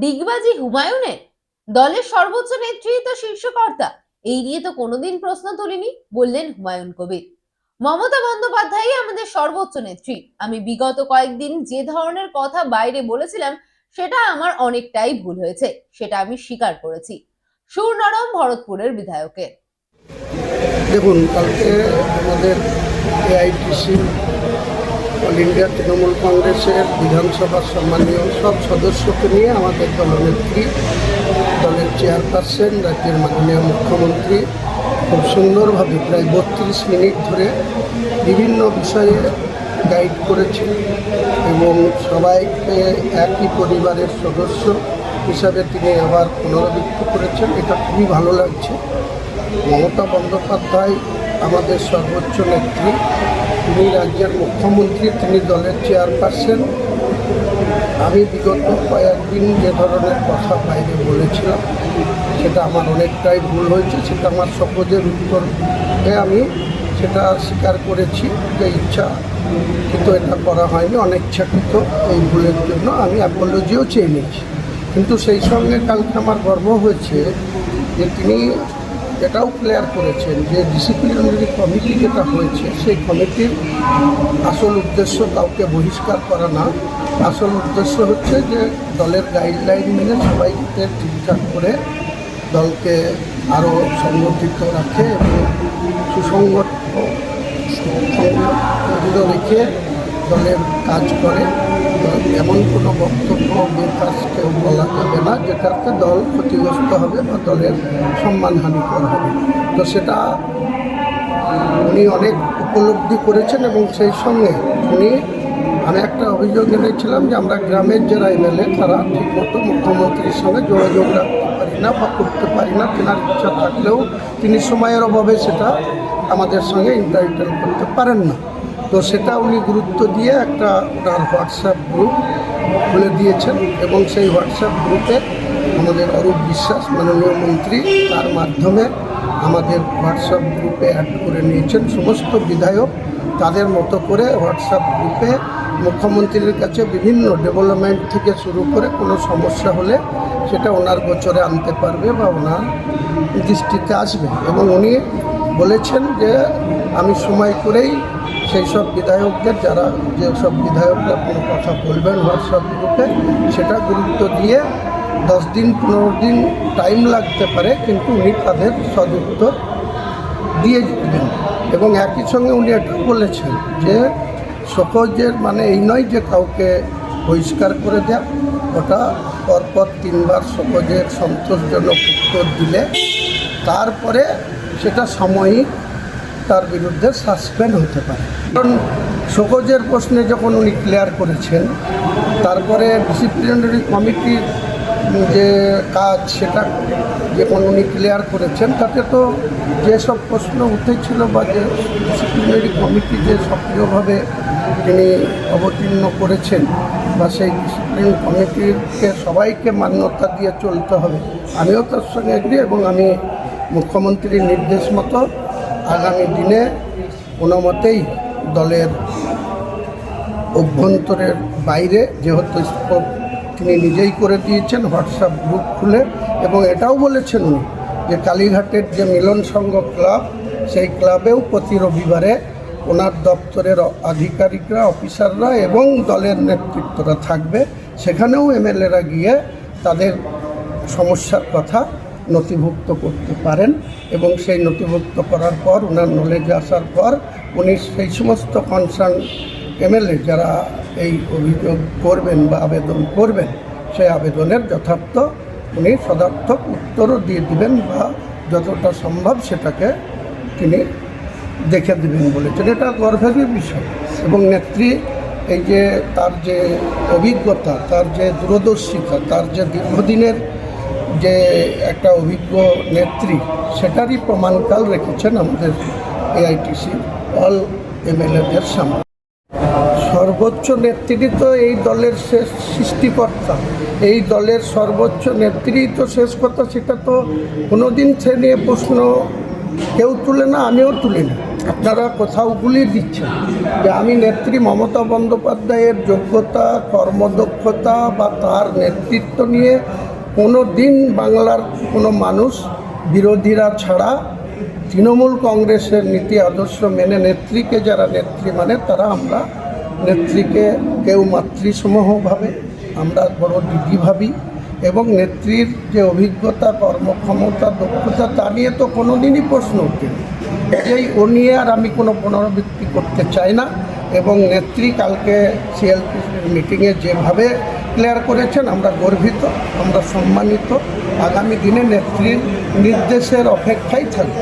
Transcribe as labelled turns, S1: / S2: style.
S1: ডিগবাজি হুমায়ুনের দলের সর্বোচ্চ নেত্রী তো শীর্ষকর্তা। এই নিয়ে তো কোনোদিন প্রশ্ন তুলিনি, বললেন হুমায়ুন কবির। মমতা বন্দ্যোপাধ্যায় আমাদের সর্বোচ্চ নেত্রী। আমি বিগত কয়েকদিন যে ধরনের কথা বাইরে বলেছিলাম, সেটা আমার অনেকটাই ভুল হয়েছে, সেটা আমি স্বীকার করেছি। সুর নরম ভরতপুরের বিধায়কের।
S2: দেখুন, কালকে আমাদের এআইটিসি অল ইন্ডিয়া তৃণমূল কংগ্রেসের বিধানসভার সম্মানীয় সব সদস্যকে নিয়ে আমাদের দলনেত্রী দলের চেয়ারপারসন, রাজ্যের মাননীয় মুখ্যমন্ত্রী খুব সুন্দরভাবে প্রায় বত্রিশ মিনিট ধরে বিভিন্ন বিষয়ে গাইড করেছেন এবং সবাইকে একই পরিবারের সদস্য হিসাবে তিনি আবার পুনরাবৃত্তি করেছেন। এটা খুবই ভালো লাগছে। মমতা বন্দ্যোপাধ্যায় আমাদের সর্বোচ্চ নেত্রী। তিনি রাজ্যের মুখ্যমন্ত্রী, তিনি দলের চেয়ারপারসন। আমি বিগত কয়েকদিন যে ধরনের কথা বাইরে বলেছিলাম, সেটা আমার অনেকটাই ভুল হয়েছে, সেটা আমার সকজের উত্তরে আমি সেটা স্বীকার করেছি, যে ইচ্ছা, কিন্তু এটা করা হয়নি, অনিচ্ছাকৃত এই ভুলের জন্য আমি অ্যাপোলজিও চেয়ে নিয়েছি। কিন্তু সেই সঙ্গে কালকে আমার গর্ব হয়েছে যে তিনি এটাও ক্লিয়ার করেছেন যে ডিসিপ্লিনারি কমিটি যেটা হয়েছে, সেই কমিটির আসল উদ্দেশ্য কাউকে বহিষ্কার করা না। আসল উদ্দেশ্য হচ্ছে যে দলের গাইডলাইন মেনে সবাইকে ঠিকঠাক করে দলকে আরও সংগঠিত রাখে এবং সুসংগঠিত রেখে দলের কাজ করে এমন কোনো বক্তব্য কেউ বলা যাবে না, যেটাতে দল ক্ষতিগ্রস্ত হবে বা দলের সম্মানহানিকর হবে। তো সেটা উনি অনেক উপলব্ধি করেছেন এবং সেই সঙ্গে উনি, আমি একটা অভিযোগ এনেছিলাম যে আমরা গ্রামের যারা এমএলএ, তারা ঠিকমতো মুখ্যমন্ত্রীর সঙ্গে যোগাযোগ রাখতে পারি না বা করতে পারি না, তেনার ইচ্ছা থাকলেও তিনি সময়ের অভাবে সেটা আমাদের সঙ্গে ইন্টারভিউ করতে পারেন না। তো সেটা উনি গুরুত্ব দিয়ে একটা ওনার হোয়াটসঅ্যাপ গ্রুপ খুলে দিয়েছেন এবং সেই হোয়াটসঅ্যাপ গ্রুপে আমাদের অরূপ বিশ্বাস, মাননীয় মন্ত্রী, তার মাধ্যমে আমাদের হোয়াটসঅ্যাপ গ্রুপে অ্যাড করে নিয়েছেন। সমস্ত বিধায়ক তাদের মতো করে হোয়াটসঅ্যাপ গ্রুপে মুখ্যমন্ত্রীর কাছে বিভিন্ন ডেভেলপমেন্ট থেকে শুরু করে কোনো সমস্যা হলে সেটা ওনার গোচরে আনতে পারবে বা ওনার দৃষ্টিতে আসবে। এবং উনি বলেছেন যে আমি সময় করেই সেই সব বিধায়কদের, যারা যে সব বিধায়করা কোনো কথা বলবেন হোয়াটসঅ্যাপ গ্রুপে সেটা গুরুত্ব দিয়ে দশ দিন, পনেরো দিন টাইম লাগতে পারে, কিন্তু উনি তাদের সদুত্তর দিয়ে দিবেন এবং একই সঙ্গে উনি এটা বলেছেন যে সকজের মানে এই নয় যে কাউকে বহিষ্কার করে দেয়া, ওটা পরপর তিনবার সকজের সন্তোষজনক উত্তর দিলে। তারপরে সেটা সাময়িক তার বিরুদ্ধে সাসপেন্ড হতে পারে। কারণ সকজের প্রশ্নে যখন উনি ক্লিয়ার করেছেন, তারপরে ডিসিপ্লিনারি কমিটির যে কাজ সেটা যখন উনি ক্লিয়ার করেছেন, তাতে তো যেসব প্রশ্ন উঠেছিল বা যে ডিসিপ্লিনারি কমিটি যে সক্রিয়ভাবে তিনি অবতীর্ণ করেছেন বা সেই ডিসিপ্লিন কমিটিকে সবাইকে মান্যতা দিয়ে চলতে হবে, আমিও তার সঙ্গে এগ্রি এবং আমি মুখ্যমন্ত্রীর নির্দেশ মতো আগামী দিনে কোনো মতেই দলের অভ্যন্তরের বাইরে, যেহেতু স্কোপ তিনি নিজেই করে দিয়েছেন, হোয়াটসঅ্যাপ গ্রুপ খুলে, এবং এটাও বলেছেন যে কালীঘাটের যে মিলন সংঘ ক্লাব, সেই ক্লাবেও প্রতি রবিবারে ওনার দপ্তরের আধিকারিকরা, অফিসাররা এবং দলের নেতৃত্বরা থাকবে। সেখানেও এমএলএরা গিয়ে তাদের সমস্যার কথা নথিভুক্ত করতে পারেন এবং সেই নথিভুক্ত করার পর ওনার নলেজে আসার পর উনি সেই সমস্ত কনসার্ন এমএলএ যারা এই অভিযোগ করবেন বা আবেদন করবেন, সেই আবেদনের যথার্থ উনি সদার্থক উত্তরও দিয়ে দিবেন বা যতটা সম্ভব সেটাকে তিনি দেখে দেবেন বলেছেন। এটা গর্বের বিষয় এবং নেত্রী এই যে তার যে অভিজ্ঞতা, তার যে দূরদর্শিতা, তার যে দীর্ঘদিনের যে একটা অভিজ্ঞ নেত্রী, সেটারই প্রমাণকাল রেখেছেন আমাদের এআইটিসি অল এমএলএদের সামনে। সর্বোচ্চ নেত্রী তো এই দলের শেষ সৃষ্টিকর্তা। এই দলের সর্বোচ্চ নেত্রী তো শেষ কথা, সেটা তো কোনোদিন সে নিয়ে প্রশ্ন কেউ তুলে না, আমিও তুলি না। আপনারা কোথাও গুলিয়ে দিচ্ছেন যে আমি নেত্রী মমতা বন্দ্যোপাধ্যায়ের যোগ্যতা, কর্মদক্ষতা বা তার নেতৃত্ব নিয়ে কোনো দিন বাংলার কোনো মানুষ বিরোধীরা ছাড়া তৃণমূল কংগ্রেসের নীতি আদর্শ মেনে নেত্রীকে যারা নেত্রী মানে তারা আমরা। নেত্রীকে কেউ মাতৃসমূহ ভাবে আমরা বড় দিদি ভাবি এবং নেত্রীর যে অভিজ্ঞতা, কর্মক্ষমতা, দক্ষতা তা নিয়ে তো কোনো দিনই প্রশ্ন ওঠেনি এই ও নিয়ে আর আমি কোনো পুনরাবৃত্তি করতে চাই না এবং নেত্রী কালকে সিএলপি মিটিংয়ে যেভাবে ক্লিয়ার করেছেন আমরা গর্বিত আমরা সম্মানিত। আগামী দিনে নেত্রীর নির্দেশের অপেক্ষায় থাকব।